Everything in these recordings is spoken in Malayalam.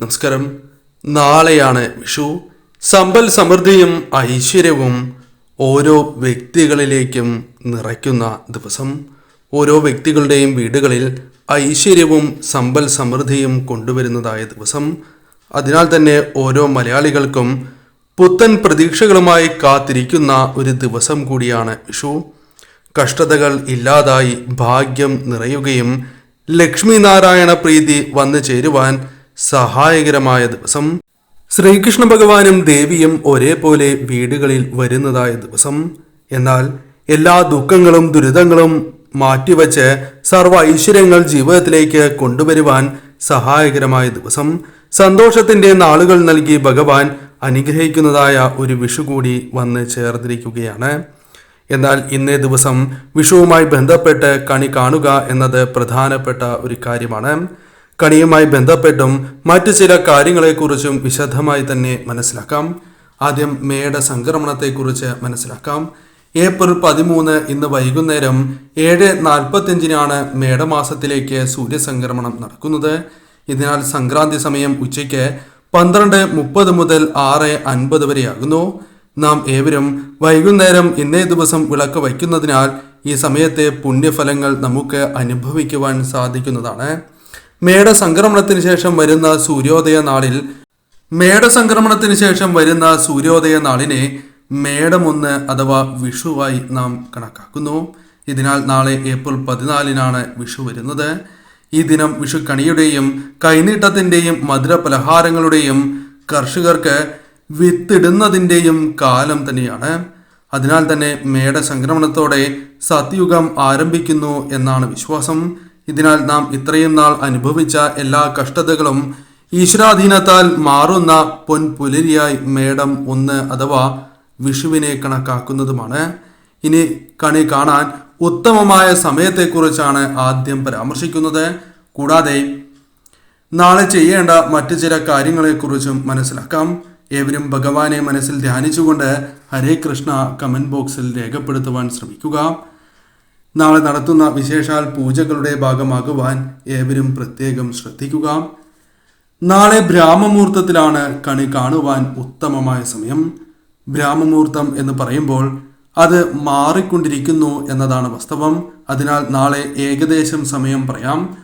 നമസ്കാരം. നാളെയാണ് വിഷു. സമ്പൽ സമൃദ്ധിയും ഐശ്വര്യവും ഓരോ വ്യക്തികളിലേക്കും നിറയ്ക്കുന്ന ദിവസം. ഓരോ വ്യക്തികളുടെയും വീടുകളിൽ ഐശ്വര്യവും സമ്പൽ സമൃദ്ധിയും കൊണ്ടുവരുന്നതായ ദിവസം. അതിനാൽ തന്നെ ഓരോ മലയാളികൾക്കും പുത്തൻ പ്രതീക്ഷകളുമായി കാത്തിരിക്കുന്ന ഒരു ദിവസം കൂടിയാണ് വിഷു. കഷ്ടതകൾ ഇല്ലാതായി ഭാഗ്യം നിറയുകയും ലക്ഷ്മി നാരായണ പ്രീതി വന്നു ചേരുവാൻ സഹായകരമായ ദിവസം. ശ്രീകൃഷ്ണ ഭഗവാനും ദേവിയും ഒരേപോലെ വീടുകളിൽ വരുന്നതായ ദിവസം. എന്നാൽ എല്ലാ ദുഃഖങ്ങളും ദുരിതങ്ങളും മാറ്റിവെച്ച് സർവ ഐശ്വര്യങ്ങൾ ജീവിതത്തിലേക്ക് കൊണ്ടുവരുവാൻ സഹായകരമായ ദിവസം. സന്തോഷത്തിന്റെ നാളുകൾ നൽകി ഭഗവാൻ അനുഗ്രഹിക്കുന്നതായ ഒരു വിഷു കൂടി വന്ന് ചേർന്നിരിക്കുകയാണ്. എന്നാൽ ഇന്നേ ദിവസം വിഷുവുമായി ബന്ധപ്പെട്ട് കണി കാണുക എന്നത് പ്രധാനപ്പെട്ട ഒരു കാര്യമാണ്. കണിയുമായി ബന്ധപ്പെട്ടും മറ്റു ചില കാര്യങ്ങളെക്കുറിച്ചും വിശദമായി തന്നെ മനസ്സിലാക്കാം. ആദ്യം മേയുടെ സംക്രമണത്തെക്കുറിച്ച് മനസ്സിലാക്കാം. ഏപ്രിൽ പതിമൂന്ന് ഇന്ന് വൈകുന്നേരം ഏഴ് നാൽപ്പത്തിയഞ്ചിനാണ് മേടമാസത്തിലേക്ക് സൂര്യസംക്രമണം നടക്കുന്നത്. ഇതിനാൽ സംക്രാന്തി സമയം ഉച്ചയ്ക്ക് പന്ത്രണ്ട് മുപ്പത് മുതൽ ആറ് അൻപത് വരെയാകുന്നു. നാം ഏവരും വൈകുന്നേരം ഇന്നേ ദിവസം വിളക്ക് വയ്ക്കുന്നതിനാൽ ഈ സമയത്തെ പുണ്യഫലങ്ങൾ നമുക്ക് അനുഭവിക്കുവാൻ സാധിക്കുന്നതാണ്. മേട സംക്രമണത്തിന് ശേഷം വരുന്ന സൂര്യോദയ നാളിൽ മേടസംക്രമണത്തിന് ശേഷം വരുന്ന സൂര്യോദയ നാളിനെ മേടമൊന്ന് അഥവാ വിഷുവായി നാം കണക്കാക്കുന്നു. ഇതിനാൽ നാളെ ഏപ്രിൽ പതിനാലിനാണ് വിഷു വരുന്നത്. ഈ ദിനം വിഷു കണിയുടെയും കൈനീട്ടത്തിന്റെയും മധുര പലഹാരങ്ങളുടെയും കർഷകർക്ക് വിത്തിടുന്നതിന്റെയും കാലം തന്നെയാണ്. അതിനാൽ തന്നെ മേട സംക്രമണത്തോടെ സത്യുഗം ആരംഭിക്കുന്നു എന്നാണ് വിശ്വാസം. ഇതിനാൽ നാം ഇത്രയും നാൾ അനുഭവിച്ച എല്ലാ കഷ്ടതകളും ഈശ്വരാധീനത്താൽ മാറുന്ന പൊൻപുലരിയായി മേടം ഒന്ന് അഥവാ വിഷുവിനെ കണക്കാക്കുന്നതുമാണ്. ഇനി കണി കാണാൻ ഉത്തമമായ സമയത്തെക്കുറിച്ചാണ് ആദ്യം പരാമർശിക്കുന്നത്. കൂടാതെ നാളെ ചെയ്യേണ്ട മറ്റു ചില കാര്യങ്ങളെക്കുറിച്ചും മനസ്സിലാക്കാം. ഏവരും ഭഗവാനെ മനസ്സിൽ ധ്യാനിച്ചുകൊണ്ട് ഹരേ കൃഷ്ണ കമന്റ് ബോക്സിൽ രേഖപ്പെടുത്തുവാൻ ശ്രമിക്കുക. നാളെ നടത്തുന്ന വിശേഷാൽ പൂജകളുടെ ഭാഗമാകുവാൻ ഏവരും പ്രത്യേകം ശ്രദ്ധിക്കുക. നാളെ ബ്രാഹ്മമുഹൂർത്തത്തിലാണ് കണി കാണുവാൻ ഉത്തമമായ സമയം. ബ്രാഹ്മമുഹൂർത്തം എന്ന് പറയുമ്പോൾ അത് മാറിക്കൊണ്ടിരിക്കുന്നു എന്നതാണ് വാസ്തവം. അതിനാൽ നാളെ ഏകദേശം സമയം പറയാം.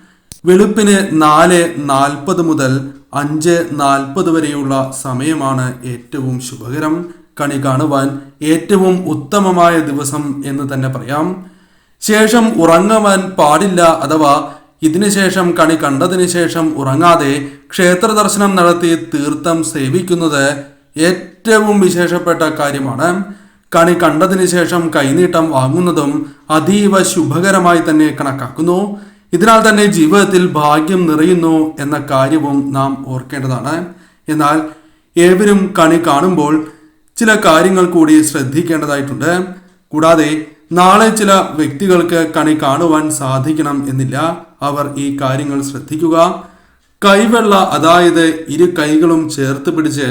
വെളുപ്പിന് നാല് നാൽപ്പത് മുതൽ അഞ്ച് നാൽപ്പത് വരെയുള്ള സമയമാണ് ഏറ്റവും ശുഭകരം. കണി കാണുവാൻ ഏറ്റവും ഉത്തമമായ ദിവസം എന്ന് തന്നെ പറയാം. ശേഷം ഉറങ്ങുവാൻ പാടില്ല അഥവാ ഇതിനുശേഷം കണി കണ്ടതിന് ശേഷം ഉറങ്ങാതെ ക്ഷേത്ര ദർശനം നടത്തി തീർത്ഥം സേവിക്കുന്നത് ഏറ്റവും വിശേഷപ്പെട്ട കാര്യമാണ്. കണി കണ്ടതിന് ശേഷം കൈനീട്ടം വാങ്ങുന്നതും അതീവ ശുഭകരമായി തന്നെ കണക്കാക്കുന്നു. ഇതിനാൽ തന്നെ ജീവിതത്തിൽ ഭാഗ്യം നിറയുന്നു എന്ന കാര്യവും നാം ഓർക്കേണ്ടതാണ്. എന്നാൽ ഏവരും കണി കാണുമ്പോൾ ചില കാര്യങ്ങൾ കൂടി ശ്രദ്ധിക്കേണ്ടതായിട്ടുണ്ട്. കൂടാതെ നാളെ ചില വ്യക്തികൾക്ക് കണി കാണുവാൻ സാധിക്കണം എന്നില്ല. അവർ ഈ കാര്യങ്ങൾ ശ്രദ്ധിക്കുക. കൈവെള്ള അതായത് ഇരു കൈകളും ചേർത്ത് പിടിച്ച്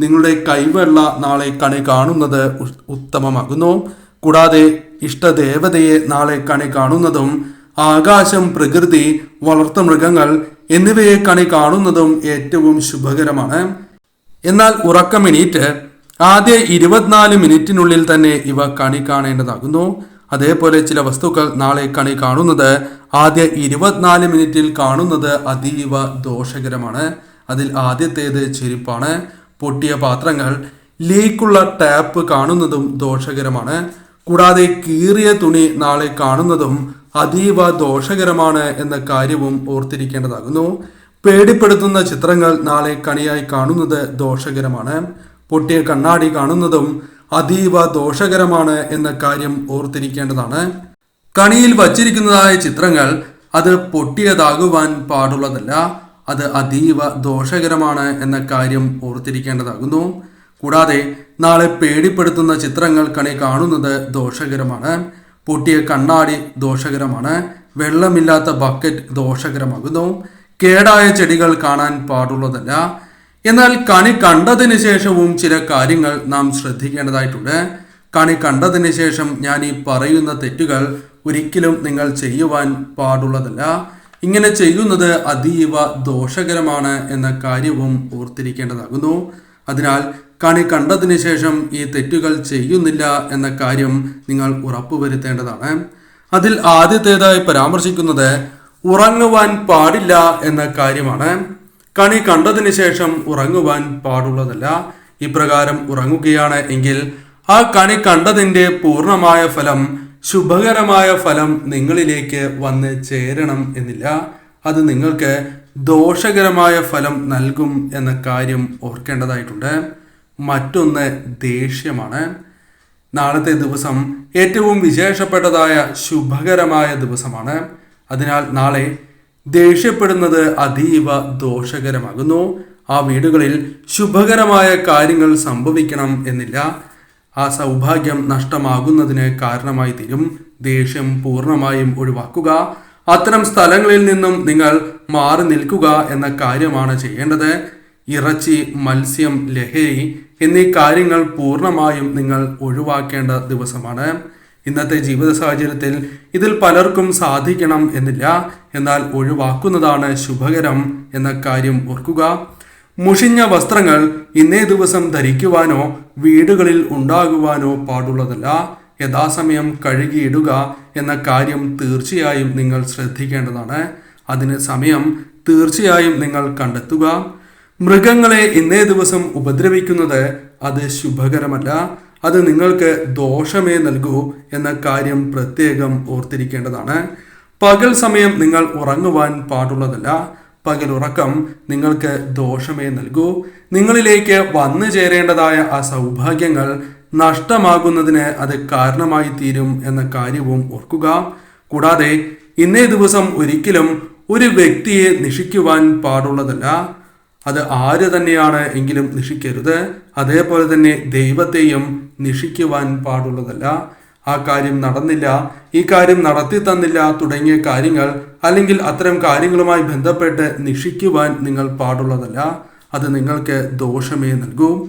നിങ്ങളുടെ കൈവെള്ള നാളെ കണി കാണുന്നത് ഉത്തമമാകുന്നു. കൂടാതെ ഇഷ്ടദേവതയെ നാളെ കണി കാണുന്നതും ആകാശം പ്രകൃതി വളർത്തുമൃഗങ്ങൾ എന്നിവയെ കണി കാണുന്നതും ഏറ്റവും ശുഭകരമാണ്. എന്നാൽ ഉറക്കമെണീറ്റ് ആദ്യ ഇരുപത്തിനാല് മിനിറ്റിനുള്ളിൽ തന്നെ ഇവ കണി കാണേണ്ടതാകുന്നു. അതേപോലെ ചില വസ്തുക്കൾ നാളെ കണി കാണുന്നത് ആദ്യ ഇരുപത്തിനാല് മിനിറ്റിൽ കാണുന്നത് അതീവ ദോഷകരമാണ്. അതിൽ ആദ്യത്തേത് ചെരുപ്പാണ്. പൊട്ടിയ പാത്രങ്ങൾ ലീക്കുള്ള ടാപ്പ് കാണുന്നതും ദോഷകരമാണ്. കൂടാതെ കീറിയ തുണി നാളെ കാണുന്നതും അതീവ ദോഷകരമാണ് എന്ന കാര്യവും ഓർത്തിരിക്കേണ്ടതാകുന്നു. പേടിപ്പെടുത്തുന്ന ചിത്രങ്ങൾ നാളെ കണിയായി കാണുന്നത് ദോഷകരമാണ്. പൊട്ടിയ കണ്ണാടി കാണുന്നതും അതീവ ദോഷകരമാണ് എന്ന കാര്യം ഓർത്തിരിക്കേണ്ടതാണ്. കണിയിൽ വച്ചിരിക്കുന്നതായ ചിത്രങ്ങൾ അത് പൊട്ടിയതാകുവാൻ പാടുള്ളതല്ല അത് അതീവ ദോഷകരമാണ് എന്ന കാര്യം ഓർത്തിരിക്കേണ്ടതാകുന്നു. കൂടാതെ നാളെ പേടിപ്പെടുത്തുന്ന ചിത്രങ്ങൾ കണി കാണുന്നത് ദോഷകരമാണ്. പൊട്ടിയ കണ്ണാടി ദോഷകരമാണ്. വെള്ളമില്ലാത്ത ബക്കറ്റ് ദോഷകരമാകുന്നു. കേടായ ചെടികൾ കാണാൻ പാടുള്ളതല്ല എന്നാൽ കണി കണ്ടതിന് ശേഷവും ചില കാര്യങ്ങൾ നാം ശ്രദ്ധിക്കേണ്ടതായിട്ടുണ്ട്. കണി കണ്ടതിന് ശേഷം ഞാൻ ഈ പറയുന്ന തെറ്റുകൾ ഒരിക്കലും നിങ്ങൾ ചെയ്യുവാൻ പാടുള്ളതല്ല. ഇങ്ങനെ ചെയ്യുന്നത് അതീവ ദോഷകരമാണ് എന്ന കാര്യവും ഓർത്തിരിക്കേണ്ടതാകുന്നു. അതിനാൽ കണി കണ്ടതിന് ശേഷം ഈ തെറ്റുകൾ ചെയ്യുന്നില്ല എന്ന കാര്യം നിങ്ങൾ ഉറപ്പുവരുത്തേണ്ടതാണ്. അതിൽ ആദ്യത്തേതായി പരാമർശിക്കുന്നത് ഉറങ്ങുവാൻ പാടില്ല എന്ന കാര്യമാണ്. കണി കണ്ടതിന് ശേഷം ഉറങ്ങുവാൻ പാടുള്ളതല്ല. ഇപ്രകാരം ഉറങ്ങുകയാണ് എങ്കിൽ ആ കണി കണ്ടതിന്റെ പൂർണമായ ഫലം ശുഭകരമായ ഫലം നിങ്ങളിലേക്ക് വന്ന് ചേരണം എന്നില്ല. അത് നിങ്ങൾക്ക് ദോഷകരമായ ഫലം നൽകും എന്ന കാര്യം ഓർക്കേണ്ടതായിട്ടുണ്ട്. മറ്റൊന്ന് ദേഷ്യമാണ്. നാളത്തെ ദിവസം ഏറ്റവും വിശേഷപ്പെട്ടതായ ശുഭകരമായ ദിവസമാണ്. അതിനാൽ നാളെ ദേഷ്യപ്പെടുന്നത് അതീവ ദോഷകരമാകുന്നു. ആ വീടുകളിൽ ശുഭകരമായ കാര്യങ്ങൾ സംഭവിക്കണം എന്നില്ല. ആ സൗഭാഗ്യം നഷ്ടമാകുന്നതിന് കാരണമായി തീരും. ദേഷ്യം പൂർണമായും ഒഴിവാക്കുക. അത്തരം സ്ഥലങ്ങളിൽ നിന്നും നിങ്ങൾ മാറി നിൽക്കുക എന്ന കാര്യമാണ് ചെയ്യേണ്ടത്. ഇറച്ചി മത്സ്യം ലഹരി എന്നീ കാര്യങ്ങൾ പൂർണമായും നിങ്ങൾ ഒഴിവാക്കേണ്ട ദിവസമാണ്. ഇന്നത്തെ ജീവിത സാഹചര്യത്തിൽ ഇതിൽ പലർക്കും സാധിക്കണം എന്നില്ല. എന്നാൽ ഒഴിവാക്കുന്നതാണ് ശുഭകരം എന്ന കാര്യം ഓർക്കുക. മുഷിഞ്ഞ വസ്ത്രങ്ങൾ ഇന്നേ ദിവസം ധരിക്കുവാനോ വീടുകളിൽ ഉണ്ടാകുവാനോ പാടുള്ളതല്ല. യഥാസമയം കഴുകിയിടുക എന്ന കാര്യം തീർച്ചയായും നിങ്ങൾ ശ്രദ്ധിക്കേണ്ടതാണ്. അതിന് സമയം തീർച്ചയായും നിങ്ങൾ കണ്ടെത്തുക. മൃഗങ്ങളെ ഇന്നേ ദിവസം ഉപദ്രവിക്കുന്നത് അത് ശുഭകരമല്ല. അത് നിങ്ങൾക്ക് ദോഷമേ നൽകൂ എന്ന കാര്യം പ്രത്യേകം ഓർത്തിരിക്കേണ്ടതാണ്. പകൽ സമയം നിങ്ങൾ ഉറങ്ങുവാൻ പാടുള്ളതല്ല. പകൽ ഉറക്കം നിങ്ങൾക്ക് ദോഷമേ നൽകൂ. നിങ്ങളിലേക്ക് വന്നു ചേരേണ്ടതായ ആ സൗഭാഗ്യങ്ങൾ നഷ്ടമാകുന്നതിന് അത് കാരണമായി തീരും എന്ന കാര്യവും ഓർക്കുക. കൂടാതെ ഇന്നേ ദിവസം ഒരിക്കലും ഒരു വ്യക്തിയെ നിഷിക്കുവാൻ പാടുള്ളതല്ല. അത് ആര് തന്നെയാണ് എങ്കിലും നിഷിക്കരുത്. അതേപോലെ തന്നെ ദൈവത്തെയും നിഷിക്കുവാൻ പാടുള്ളതല്ല. ആ കാര്യം നടന്നില്ല. ഈ കാര്യം നടത്തി തന്നില്ല തുടങ്ങിയ കാര്യങ്ങൾ അല്ലെങ്കിൽ അത്തരം കാര്യങ്ങളുമായി ബന്ധപ്പെട്ട് നിഷിക്കുവാൻ നിങ്ങൾ പാടുള്ളതല്ല. അത് നിങ്ങൾക്ക് ദോഷമേ നൽകൂ.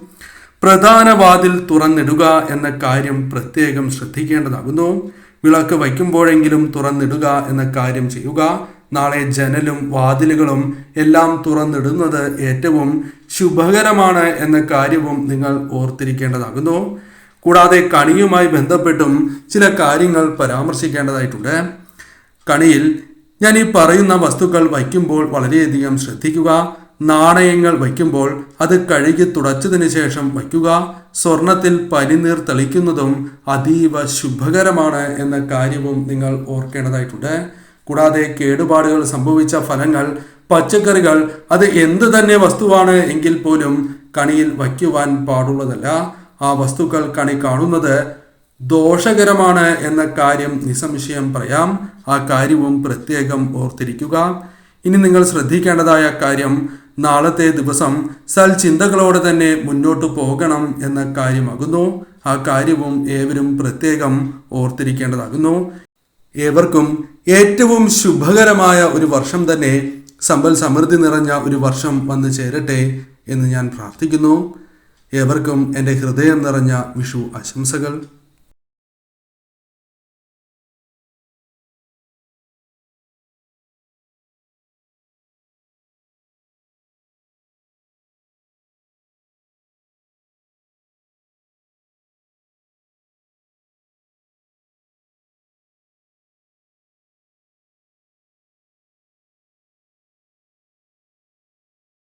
പ്രധാന വാതിൽ തുറന്നിടുക എന്ന കാര്യം പ്രത്യേകം ശ്രദ്ധിക്കേണ്ടതാകുന്നു. വിളക്ക് വയ്ക്കുമ്പോഴെങ്കിലും തുറന്നിടുക എന്ന കാര്യം ചെയ്യുക. നാളെ ജനലും വാതിലുകളും എല്ലാം തുറന്നിടുന്നത് ഏറ്റവും ശുഭകരമാണ് എന്ന കാര്യവും നിങ്ങൾ ഓർത്തിരിക്കേണ്ടതാകുന്നു. കൂടാതെ കണിയുമായി ബന്ധപ്പെട്ടും ചില കാര്യങ്ങൾ പരാമർശിക്കേണ്ടതായിട്ടുണ്ട്. കണിയിൽ ഞാൻ ഈ പറയുന്ന വസ്തുക്കൾ വയ്ക്കുമ്പോൾ വളരെയധികം ശ്രദ്ധിക്കുക. നാണയങ്ങൾ വയ്ക്കുമ്പോൾ അത് കഴുകി തുടച്ചതിന് ശേഷം വയ്ക്കുക. സ്വർണത്തിൽ പനിനീർ തെളിക്കുന്നതും അതീവ ശുഭകരമാണ് എന്ന കാര്യവും നിങ്ങൾ ഓർക്കേണ്ടതായിട്ടുണ്ട്. കൂടാതെ കേടുപാടുകൾ സംഭവിച്ച ഫലങ്ങൾ പച്ചക്കറികൾ അത് എന്ത് തന്നെ വസ്തുവാണ് എങ്കിൽ പോലും കണിയിൽ വയ്ക്കുവാൻ പാടുള്ളതല്ല. ആ വസ്തുക്കൾ കണി കാണുന്നത് ദോഷകരമാണ് എന്ന കാര്യം നിസംശയം പറയാം. ആ കാര്യവും പ്രത്യേകം ഓർത്തിരിക്കുക. ഇനി നിങ്ങൾ ശ്രദ്ധിക്കേണ്ടതായ കാര്യം നാളത്തെ ദിവസം സൽചിന്തകളോടെ തന്നെ മുന്നോട്ട് പോകണം എന്ന കാര്യമാകുന്നു. ആ കാര്യവും ഏവരും പ്രത്യേകം ഓർത്തിരിക്കേണ്ടതാകുന്നു. ഏവർക്കും ഏറ്റവും ശുഭകരമായ ഒരു വർഷം തന്നെ സമ്പൽ സമൃദ്ധി നിറഞ്ഞ ഒരു വർഷം വന്നു ചേരട്ടെ എന്ന് ഞാൻ പ്രാർത്ഥിക്കുന്നു. ഏവർക്കും എന്റെ ഹൃദയം നിറഞ്ഞ വിഷു ആശംസകൾ.